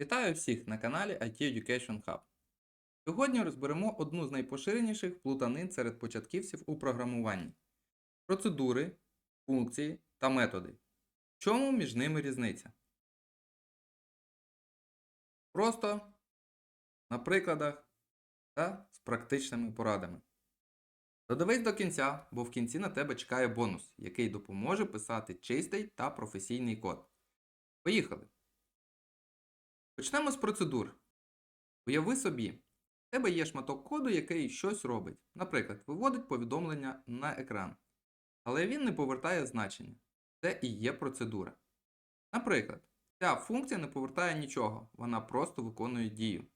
Вітаю всіх на каналі IT Education Hub. Сьогодні розберемо одну з найпоширеніших плутанин серед початківців у програмуванні процедури, функції та методи. В чому між ними різниця? Просто на прикладах та з практичними порадами. Додивись до кінця, бо в кінці на тебе чекає бонус, який допоможе писати чистий та професійний код. Поїхали! Почнемо з процедур. Уяви собі, в тебе є шматок коду, який щось робить. Наприклад, виводить повідомлення на екран. Але він не повертає значення. Це і є процедура. Наприклад, ця функція не повертає нічого, вона просто виконує дію.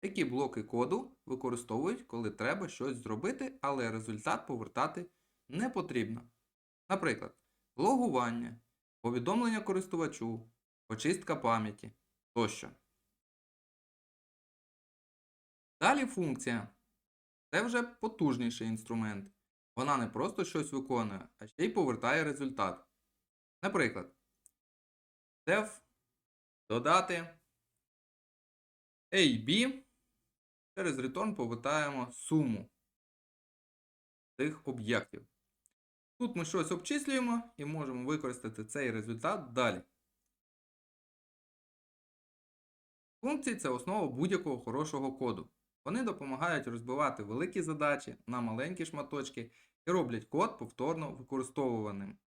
Такі блоки коду використовують, коли треба щось зробити, але результат повертати не потрібно. Наприклад, логування, повідомлення користувачу, очистка пам'яті тощо. Далі функція. Це вже потужніший інструмент. Вона не просто щось виконує, а ще й повертає результат. Наприклад, def додати AB. Через return повертаємо суму цих об'єктів. Тут ми щось обчислюємо і можемо використати цей результат далі. Функції це основа будь-якого хорошого коду. Вони допомагають розбивати великі задачі на маленькі шматочки і роблять код повторно використовуваним.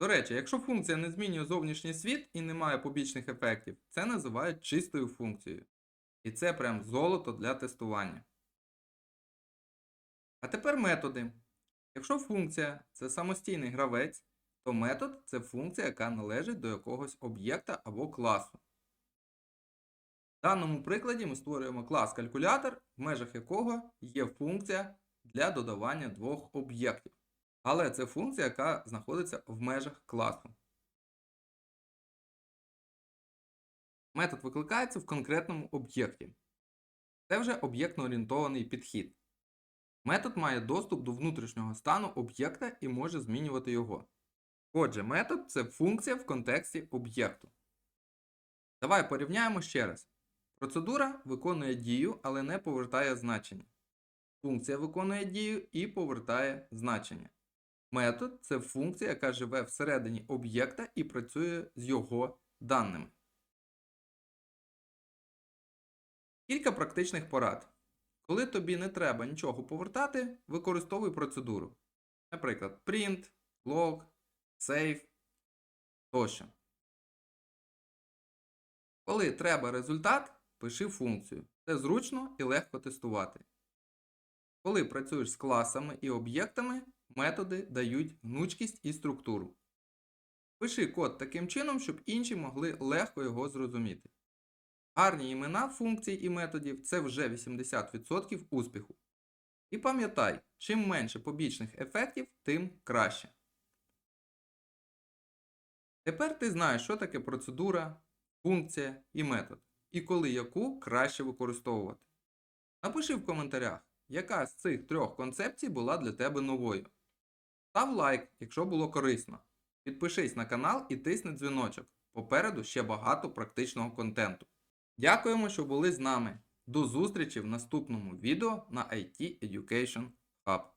До речі, якщо функція не змінює зовнішній світ і не має побічних ефектів, це називають чистою функцією. І це прям золото для тестування. А тепер методи. Якщо функція це самостійний гравець, то метод це функція, яка належить до якогось об'єкта або класу. В даному прикладі ми створюємо клас калькулятор, в межах якого є функція для додавання двох об'єктів. Але це функція, яка знаходиться в межах класу. Метод викликається в конкретному об'єкті. Це вже об'єктно-орієнтований підхід. Метод має доступ до внутрішнього стану об'єкта і може змінювати його. Отже, метод це функція в контексті об'єкту. Давай порівняємо ще раз. Процедура виконує дію, але не повертає значення. Функція виконує дію і повертає значення. Метод це функція, яка живе всередині об'єкта і працює з його даними. Кілька практичних порад. Коли тобі не треба нічого повертати, використовуй процедуру. Наприклад, print, log, save тощо. Коли треба результат, пиши функцію. Це зручно і легко тестувати. Коли працюєш з класами і об'єктами, методи дають гнучкість і структуру. Пиши код таким чином, щоб інші могли легко його зрозуміти. Гарні імена функцій і методів це вже 80% успіху. І пам'ятай, чим менше побічних ефектів, тим краще. Тепер ти знаєш, що таке процедура, функція і метод, і коли яку краще використовувати. Напиши в коментарях, яка з цих трьох концепцій була для тебе новою. Став лайк, якщо було корисно. Підпишись на канал і тисни дзвіночок. Попереду ще багато практичного контенту. Дякуємо, що були з нами. До зустрічі в наступному відео на IT Education Hub.